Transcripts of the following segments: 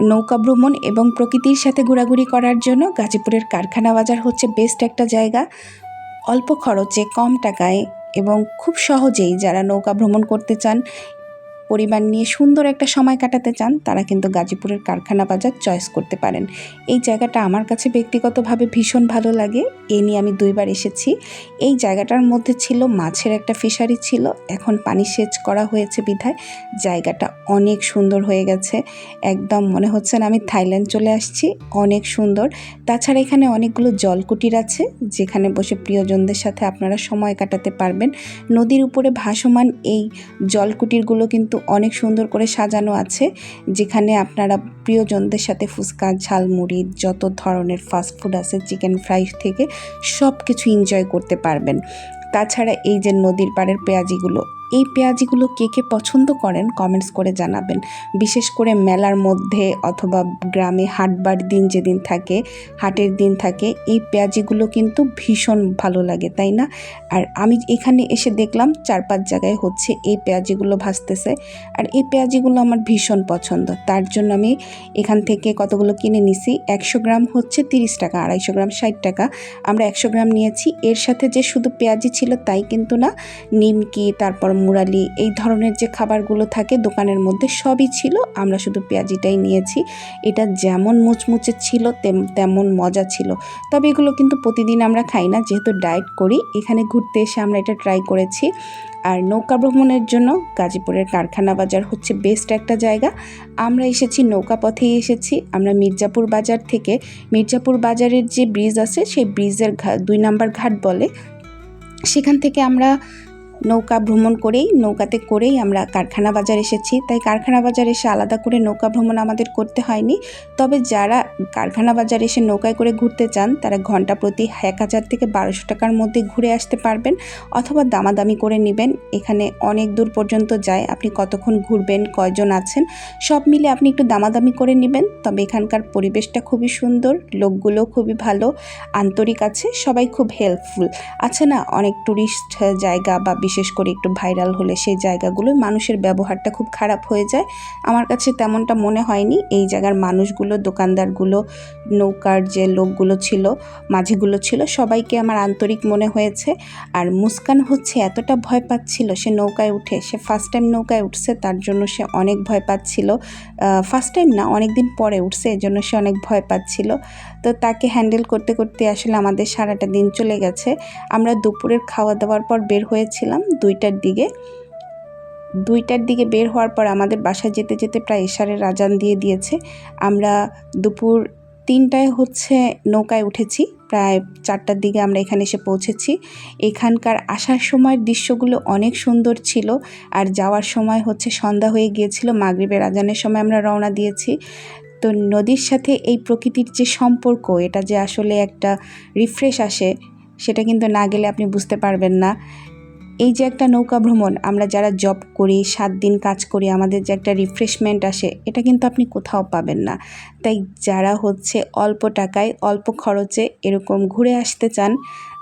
নৌকা ভ্রমণ এবং প্রকৃতির সাথে ঘোরাঘুরি করার জন্য গাজীপুরের কারখানা বাজার হচ্ছে বেস্ট একটা জায়গা। অল্প খরচে কম টাকায় এবং খুব সহজেই যারা নৌকা ভ্রমণ করতে চান পরিবার নিয়ে সুন্দর একটা সময় কাটাতে চান, তারা কিন্তু গাজীপুরের কারখানা বাজার চয়েস করতে পারেন। এই জায়গাটা আমার কাছে ব্যক্তিগতভাবে ভীষণ ভালো লাগে। এ নিয়ে আমি দুইবার এসেছি। এই জায়গাটার মধ্যে ছিল মাছের একটা ফিশারি ছিল। এখন পানি সেচ করা হয়েছে বিধায়। জায়গাটা অনেক সুন্দর হয়ে গেছে। একদম মনে হচ্ছে না আমি থাইল্যান্ড চলে আসছি। অনেক সুন্দর। তাছাড়া এখানে অনেকগুলো জলকুটির আছে, যেখানে বসে প্রিয়জনদের সাথে আপনারা সময় কাটাতে পারবেন। নদীর উপরে ভাসমান এই জলকুটিরগুলো কিন্তু অনেক সুন্দর করে সাজানো আছে, যেখানে আপনারা প্রিয়জনদের সাথে ফুচকা, ঝালমুড়ি, যত ধরনের ফাস্টফুড আছে চিকেন ফ্রাই থেকে সব কিছু এনজয় করতে পারবেন। তাছাড়া এই যে নদীর পাড়ের পেঁয়াজিগুলো এই পেঁয়াজিগুলো কে কে পছন্দ করেন কমেন্টস করে জানাবেন। বিশেষ করে মেলার মধ্যে অথবা গ্রামে হাটবার দিন যেদিন থাকে, হাটের দিন থাকে, এই পেঁয়াজিগুলো কিন্তু ভীষণ ভালো লাগে, তাই না? আর আমি এখানে এসে দেখলাম চার পাঁচ জায়গায় হচ্ছে এই পেঁয়াজিগুলো ভাজতেছে। আর এই পেঁয়াজিগুলো আমার ভীষণ পছন্দ। তার জন্য আমি এখান থেকে কতগুলো কিনে নিছি? একশো গ্রাম হচ্ছে তিরিশ টাকা, আড়াইশো গ্রাম ষাট টাকা। আমরা একশো গ্রাম নিয়েছি। এর সাথে যে শুধু পেঁয়াজি ছিল তাই কিন্তু না, নিমকি, তারপর মুরালি, এই ধরনের যে খাবারগুলো থাকে দোকানের মধ্যে সবই ছিল। আমরা শুধু পেঁয়াজিটাই নিয়েছি। এটা যেমন মুচমুচে ছিল তেমন মজা ছিল। তবে এগুলো কিন্তু প্রতিদিন আমরা খাই না, যেহেতু ডায়েট করি। এখানে ঘুরতে এসে আমরা এটা ট্রাই করেছি। আর নৌকা ভ্রমণের জন্য গাজীপুরের কারখানা বাজার হচ্ছে বেস্ট একটা জায়গা। আমরা এসেছি, নৌকা পথেই এসেছি। আমরা মির্জাপুর বাজার থেকে, মির্জাপুর বাজারের যে ব্রিজ আছে, সেই ব্রিজের দুই নাম্বার ঘাট বলে। সেখান থেকে আমরা নৌকা ভ্রমণ করেই, নৌকাতে করেই আমরা কারখানা বাজার এসেছি। তাই কারখানা বাজার এসে আলাদা করে নৌকা ভ্রমণ আমাদের করতে হয়নি। তবে যারা কারখানা বাজার এসে নৌকায় করে ঘুরতে চান, তারা ঘণ্টা প্রতি এক হাজার থেকে বারোশো টাকার মধ্যে ঘুরে আসতে পারবেন অথবা দামাদামি করে নেবেন। এখানে অনেক দূর পর্যন্ত যায়। আপনি কতক্ষণ ঘুরবেন, কয়জন আছেন, সব মিলে আপনি একটু দামাদামি করে নেবেন। তবে এখানকার পরিবেশটা খুবই সুন্দর লোকগুলো খুবই ভালো, আন্তরিক আছে, সবাই খুব হেল্পফুল আছে না অনেক ট্যুরিস্ট জায়গা বা বিশেষ করে একটু ভাইরাল হলে সেই জায়গাগুলো মানুষের ব্যবহারটা খুব খারাপ হয়ে যায়। আমার কাছে তেমনটা মনে হয়নি। এই জায়গার মানুষগুলো, দোকানদারগুলো, নৌকার যে লোকগুলো ছিল, মাঝিগুলো ছিল, সবাইকে আমার আন্তরিক মনে হয়েছে। আর মুস্কান হচ্ছে এতটা ভয় পাচ্ছিল, সে নৌকায় উঠে, সে ফার্স্ট টাইম নৌকায় উঠছে, তার জন্য সে অনেক ভয় পাচ্ছিল। ফার্স্ট টাইম না অনেক দিন পরে উঠছে এজন্য সে অনেক ভয় পাচ্ছিল। তো তাকে হ্যান্ডেল করতে করতে আসলে আমাদের সারাটা দিন চলে গেছে। আমরা দুপুরের খাওয়া দাওয়ার পর বের হয়েছিলাম। দুইটার দিকে। দুইটার দিকে বের হওয়ার পর আমাদের বাসায় যেতে যেতে প্রায় এশারের রাজান দিয়ে দিয়েছে। আমরা দুপুর তিনটায় হচ্ছে নৌকায় উঠেছি, প্রায় চারটার দিকে আমরা এখানে এসে পৌঁছেছি। এখানকার আসার সময়ের দৃশ্যগুলো অনেক সুন্দর ছিল আর যাওয়ার সময় হচ্ছে সন্ধ্যা হয়ে গিয়েছিল, মাগরীবের আজানের সময় আমরা রওনা দিয়েছি। তো নদীর সাথে এই প্রকৃতির যে সম্পর্ক, এটা যে আসলে একটা রিফ্রেশ আসে, সেটা কিন্তু না গেলে আপনি বুঝতে পারবেন না। এই যে একটা নৌকা ভ্রমণ, আমরা যারা জব করি, সাত দিন কাজ করি, আমাদের যে একটা রিফ্রেশমেন্ট আসে, এটা কিন্তু আপনি কোথাও পাবেন না। তাই যারা হচ্ছে অল্প টাকায়, অল্প খরচে এরকম ঘুরে আসতে চান,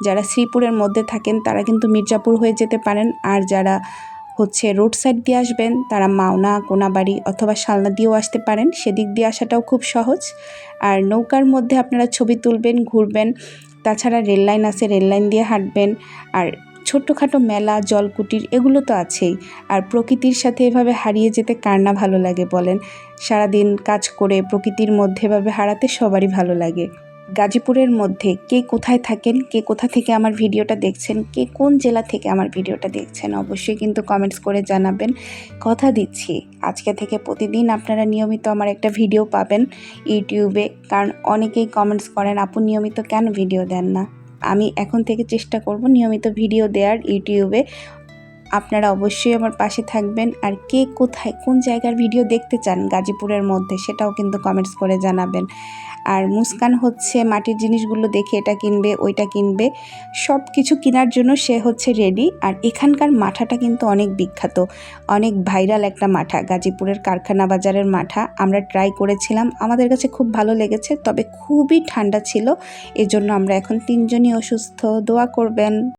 যারা শ্রীপুরের মধ্যে থাকেন, তারা কিন্তু মির্জাপুর হয়ে যেতে পারেন। আর যারা হচ্ছে রোড সাইড দিয়ে আসবেন, তারা মাওনা, কোনাবাড়ি অথবা শালনা দিয়েও আসতে পারেন। সেদিক দিয়ে আসাটাও খুব সহজ। আর নৌকার মধ্যে আপনারা ছবি তুলবেন, ঘুরবেন। তাছাড়া রেল লাইন আছে, রেল লাইন দিয়ে হাঁটবেন। আর ছোট্টখাটো মেলা, জলকুটির এগুলো তো আছেই। আর প্রকৃতির সাথে এভাবে হারিয়ে যেতে কার না ভালো লাগে বলেন? সারাদিন কাজ করে প্রকৃতির মধ্যে এভাবে হারাতে সবারই ভালো লাগে। গাজীপুরের মধ্যে কে কোথায় থাকেন, কে কোথা থেকে আমার ভিডিওটা দেখছেন, কে কোন জেলা থেকে আমার ভিডিওটা দেখছেন অবশ্যই কিন্তু কমেন্টস করে জানাবেন। কথা দিচ্ছি, আজকে থেকে প্রতিদিন আপনারা নিয়মিত আমার একটা ভিডিও পাবেন ইউটিউবে। কারণ অনেকেই কমেন্টস করেন, আপু নিয়মিত কেন ভিডিও দেন না? আমি এখন থেকে চেষ্টা করব নিয়মিত ভিডিও দেওয়ার ইউটিউবে। আপনারা অবশ্যই আমার পাশে থাকবেন। আর কে কোথায়, কোন জায়গার ভিডিও দেখতে চান গাজীপুরের মধ্যে, সেটাও কিন্তু কমেন্টস করে জানাবেন। আর মুস্কান হচ্ছে মাটির জিনিসগুলো দেখে এটা কিনবে, ওইটা কিনবে। সব কিছু কেনার জন্য সে হচ্ছে রেডি আর এখানকার মাঠাটা কিন্তু অনেক বিখ্যাত। অনেক ভাইরাল একটা মাঠা, গাজীপুরের কারখানা বাজারের মাঠা। আমরা ট্রাই করেছিলাম, আমাদের কাছে খুব ভালো লেগেছে, তবে খুবই ঠান্ডা ছিল। এজন্য আমরা এখন তিনজনই অসুস্থ, দোয়া করবেন।